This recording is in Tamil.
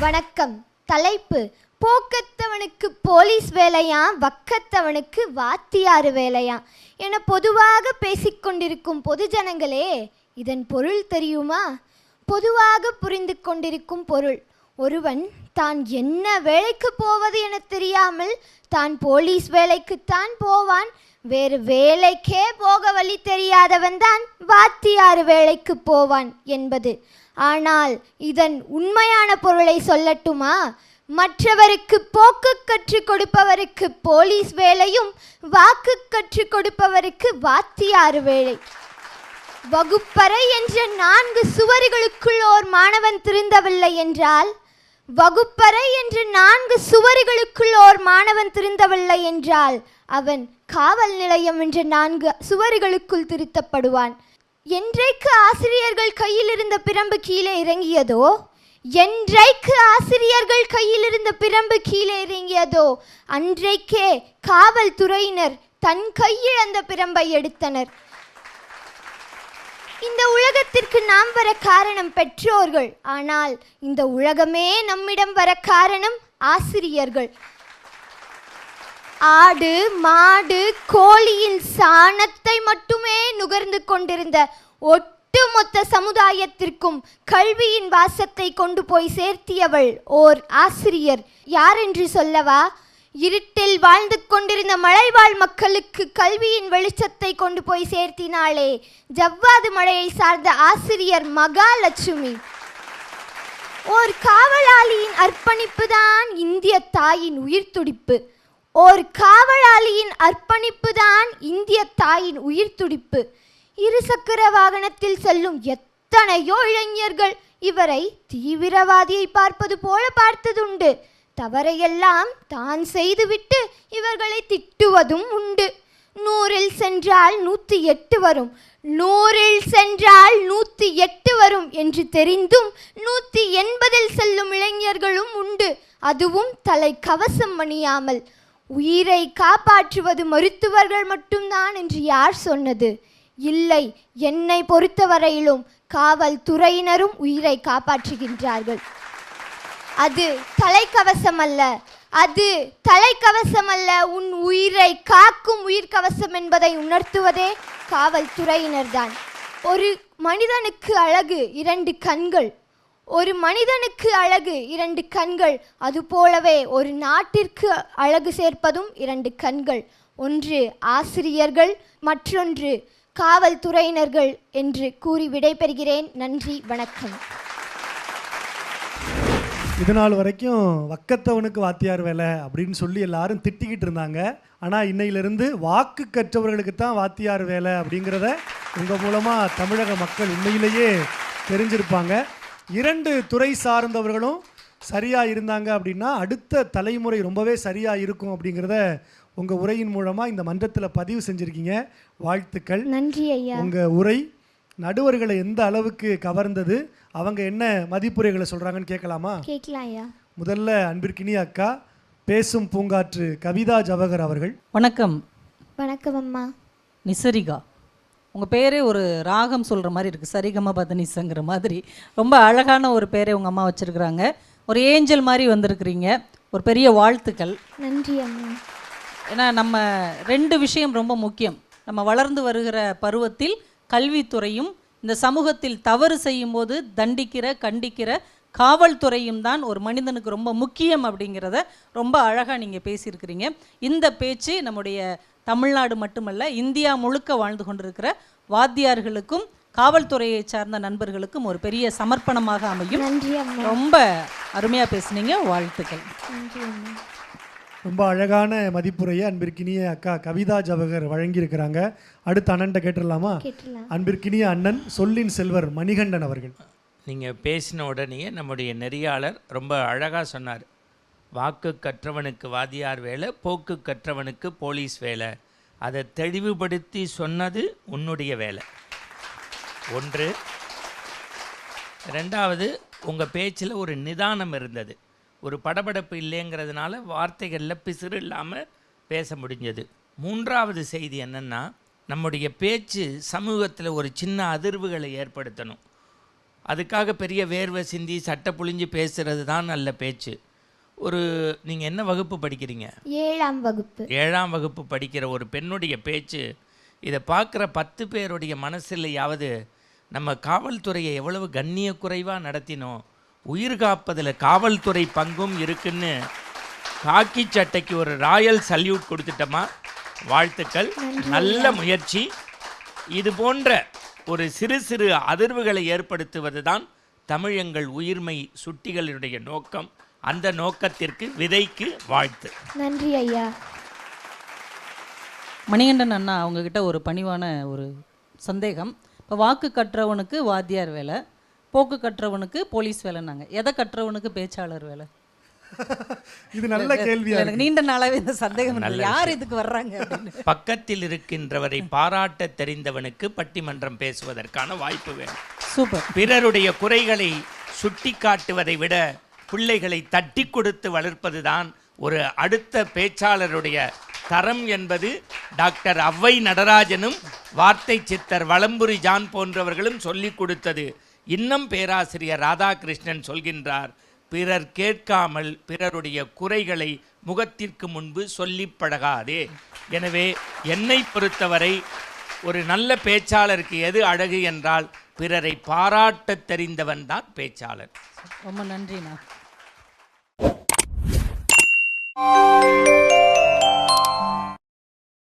வணக்கம். தலைப்பு போக்கத்தவனுக்கு போலீஸ் வேலையா வக்கத்தவனுக்கு வாத்தியாறு வேலையா? என பொதுவாக பேசிக்கொண்டிருக்கும் பொதுஜனங்களே இதன் பொருள் தெரியுமா? பொதுவாக புரிந்து கொண்டிருக்கும் பொருள் ஒருவன் தான் என்ன வேலைக்கு போவது என தெரியாமல் தான் போலீஸ் வேலைக்குத்தான் போவான் வேறு வேலைக்கே போக வழி தெரியாதவன் தான் வாத்தியார் வேலைக்கு போவான் என்பது. ஆனால் இதன் உண்மையான பொருளை சொல்லட்டுமா? மற்றவருக்கு போக்கு கற்றுக் கொடுப்பவருக்கு போலீஸ் வேலையும் வாக்கு கற்றுக் கொடுப்பவருக்கு வாத்தியார் வேலை. வகுப்பறை என்ற நான்கு சுவர்களுக்குள் ஓர் மாணவன் திருந்தவில்லை என்றால் வகுப்பறை என்று நான்கு சுவர்களுக்குள் ஓர் மாணவன் திருந்தவில்லை என்றால் அவன் காவல் நிலையம் என்ற நான்கு சுவர்களுக்குள் திருத்தப்படுவான். என்றைக்கு ஆசிரியர்கள் கையில் இருந்த பிரம்பு கீழே இறங்கியதோ என்றைக்கு ஆசிரியர்கள் கையில் இருந்த பிரம்பு கீழே இறங்கியதோ அன்றைக்கே காவல்துறையினர் தன் கையில் அந்த பிரம்பை எடுத்தனர். இந்த உலகத்திற்கு நாம் வர காரணம் பெற்றோர்கள். ஆனால் இந்த உலகமே நம்மிடம் வர காரணம் ஆசிரியர்கள். ஆடு மாடு கோழியின் சாணத்தை மட்டுமே நுகர்ந்து கொண்டிருந்த ஒட்டுமொத்த சமுதாயத்திற்கும் கல்வியின் வாசத்தை கொண்டு போய் சேர்த்தியவள் ஓர் ஆசிரியர். யார் என்று சொல்லவா? இருட்டில் வாழ்ந்து கொண்டிருந்த மலைவாழ் மக்களுக்கு கல்வியின் வெளிச்சத்தை கொண்டு போய் சேர்த்தினாளே. ஜவ்வாது மலையை சார்ந்த ஆசிரியர் மகாலட்சுமி. ஓர் காவலாளியின் அர்ப்பணிப்பு தான் இந்திய தாயின் உயிர் துடிப்பு. ஓர் காவலாளியின் அர்ப்பணிப்பு தான் இந்திய தாயின் உயிர் துடிப்பு. இருசக்கர வாகனத்தில் செல்லும் எத்தனையோ இளைஞர்கள் இவரை தீவிரவாதியை பார்ப்பது போல பார்த்ததுண்டு. தவறையெல்லாம் தான் செய்துவிட்டு இவர்களை திட்டுவதும் உண்டு. நூறில் சென்றால் நூற்றி எட்டு வரும். நூறில் சென்றால் நூற்றி எட்டு வரும் என்று தெரிந்தும் நூற்றி எண்பதில் செல்லும் இளைஞர்களும் உண்டு. அதுவும் தலை கவசம் அணியாமல். உயிரை காப்பாற்றுவது மருத்துவர்கள் மட்டும்தான் என்று யார் சொன்னது? இல்லை என்னை பொறுத்தவரையிலும் காவல்துறையினரும் உயிரை காப்பாற்றுகின்றார்கள். அது தலைக்கவசம் அல்ல அது தலைக்கவசம் அல்ல உன் உயிரை காக்கும் உயிர்க்கவசம் என்பதை உணர்த்துவதே காவல்துறையினர்தான். ஒரு மனிதனுக்கு அழகு இரண்டு கண்கள். ஒரு மனிதனுக்கு அழகு இரண்டு கண்கள். அதுபோலவே ஒரு நாட்டிற்கு அழகு சேர்ப்பதும் இரண்டு கண்கள். ஒன்று ஆசிரியர்கள் மற்றொன்று காவல்துறையினர்கள் என்று கூறி விடைபெறுகிறேன். நன்றி வணக்கம். இது நாள் வரைக்கும் வக்கத்தவனுக்கு வாத்தியார் வேலை அப்படின்னு சொல்லி எல்லாரும் திட்டிக்கிட்டு இருந்தாங்க. ஆனால் இன்னையிலிருந்து வாக்கு கற்றவர்களுக்கு தான் வாத்தியார் வேலை அப்படிங்கிறத உங்கள் மூலமாக தமிழக மக்கள் உண்மையிலேயே தெரிஞ்சிருப்பாங்க. இரண்டு துறை சார்ந்தவர்களும் சரியாக இருந்தாங்க அப்படின்னா அடுத்த தலைமுறை ரொம்பவே சரியாக இருக்கும் அப்படிங்கிறத உங்கள் உரையின் மூலமாக இந்த மன்றத்தில் பதிவு செஞ்சுருக்கீங்க. வாழ்த்துக்கள். நன்றி ஐயா. உங்கள் உரை நடுவர்களை எந்த அளவுக்கு கவர்ந்தது? அவங்க என்ன மதிப்புரைகளை சொல்கிறாங்கன்னு கேட்கலாமா? கேட்கலாம் ஐயா. முதல்ல அன்பிற்கினி அக்கா பேசும் பூங்காற்று கவிதா ஜவஹர் அவர்கள். வணக்கம். வணக்கம் அம்மா. நிசரிகா. உங்கள் பேரே ஒரு ராகம் சொல்கிற மாதிரி இருக்குது சரிகம பதனிசங்கிற மாதிரி. ரொம்ப அழகான ஒரு பேரை உங்கள் அம்மா வச்சுருக்குறாங்க. ஒரு ஏஞ்சல் மாதிரி வந்திருக்கிறீங்க. ஒரு பெரிய வாழ்த்துக்கள். நன்றி அம்மா. ஏன்னா நம்ம ரெண்டு விஷயம் ரொம்ப முக்கியம். நம்ம வளர்ந்து வருகிற பருவத்தில் கல்வித்துறையும் இந்த சமூகத்தில் தவறு செய்யும்போது தண்டிக்கிற கண்டிக்கிற காவல்துறையும் தான் ஒரு மனிதனுக்கு ரொம்ப முக்கியம் அப்படிங்கிறத ரொம்ப அழகாக நீங்கள் பேசியிருக்கிறீங்க. இந்த பேச்சு நம்முடைய தமிழ்நாடு மட்டுமல்ல இந்தியா முழுக்க வாழ்ந்து கொண்டிருக்கிற வாத்தியார்களுக்கும் காவல்துறையை சார்ந்த நண்பர்களுக்கும் ஒரு பெரிய சமர்ப்பணமாக அமையும். ரொம்ப அருமையாக பேசுனீங்க. வாழ்த்துக்கள். நன்றி ரொம்ப அழகான மதிப்புரையை அன்பிற்கினிய அக்கா கவிதா ஜவஹர் வழங்கியிருக்கிறாங்க. அடுத்த அண்ணன்ட்ட கேட்டுடலாமா? அன்பிற்கினிய அண்ணன் சொல்லின் செல்வர் மணிகண்டன் அவர்கள். நீங்கள் பேசின உடனே நம்முடைய நெறியாளர் ரொம்ப அழகாக சொன்னார். வாக்கு கற்றவனுக்கு வாதியார் வேலை போக்கு கற்றவனுக்கு போலீஸ் வேலை. அதை தெளிவுபடுத்தி சொன்னது உன்னுடைய வேலை. ஒன்று. ரெண்டாவது உங்கள் பேச்சில் ஒரு நிதானம் இருந்தது. ஒரு படபடப்பு இல்லைங்கிறதுனால வார்த்தைகளில் பிசிறு இல்லாமல் பேச முடிஞ்சது. மூன்றாவது செய்தி என்னென்னா நம்முடைய பேச்சு சமூகத்தில் ஒரு சின்ன அதிர்வுகளை ஏற்படுத்தணும். அதுக்காக பெரிய வேர்வை சிந்தி சட்டை புழிஞ்சு பேசுறது தான் நல்ல பேச்சு. ஒரு நீங்கள் என்ன வகுப்பு படிக்கிறீங்க? ஏழாம் வகுப்பு. ஏழாம் வகுப்பு படிக்கிற ஒரு பெண்ணுடைய பேச்சு இதை பார்க்குற பத்து பேருடைய மனசிலையாவது நம்ம காவல்துறையை எவ்வளவு கண்ணிய குறைவாக நடத்தினோம் உயிர் காப்பதில் காவல்துறை பங்கும் இருக்குன்னு காக்கி சட்டைக்கு ஒரு ராயல் சல்யூட் கொடுத்துட்டோமா? வாழ்த்துக்கள். நல்ல முயற்சி. இது போன்ற ஒரு சிறு சிறு அதிர்வுகளை ஏற்படுத்துவது தான் தமிழங்கள் உயிர்மை சுட்டிகளுடைய நோக்கம். அந்த நோக்கத்திற்கு விதைக்கு வாழ்த்து. நன்றி ஐயா. மணிகண்டன் அண்ணா அவங்கக்கிட்ட ஒரு பணிவான ஒரு சந்தேகம். இப்போ வாக்கு கற்றவனுக்கு வாத்தியார் வேலை. போக்கு கற்றவனுக்கு போலீஸ் வேலைன்னாங்க எதை கற்றவனுக்கு பேச்சாளர் வேலை? இது நல்ல கேள்வியா எனக்கு நீண்ட நாளாவே இந்த சந்தேகம். யார் இதுக்கு வர்றாங்க பக்கத்தில் இருக்கின்றவரை பாராட்ட தெரிந்தவனுக்கு பட்டிமன்றம் பேசுவதற்கான வாய்ப்பு வேணும் சூப்பர். பிறருடைய குறைகளை சுட்டி காட்டுவதை விட பிள்ளைகளை தட்டி கொடுத்து வளர்ப்பதுதான் ஒரு அடுத்த பேச்சாளருடைய தரம் என்பது. டாக்டர் அவ்வை நடராஜனும் வார்த்தை சித்தர் வலம்புரி ஜான் போன்றவர்களும் சொல்லிக் கொடுத்தது. இன்னும் பேராசிரியர் ராதாகிருஷ்ணன் சொல்கின்றார் பிறர் கேட்காமல் பிறருடைய குறைகளை முகத்திற்கு முன்பு சொல்லிப் பழகாதே. எனவே என்னை பொறுத்தவரை ஒரு நல்ல பேச்சாளருக்கு எது அழகு என்றால் பிறரை பாராட்டத் தெரிந்தவன் தான் பேச்சாளர். ரொம்ப நன்றிண்ணா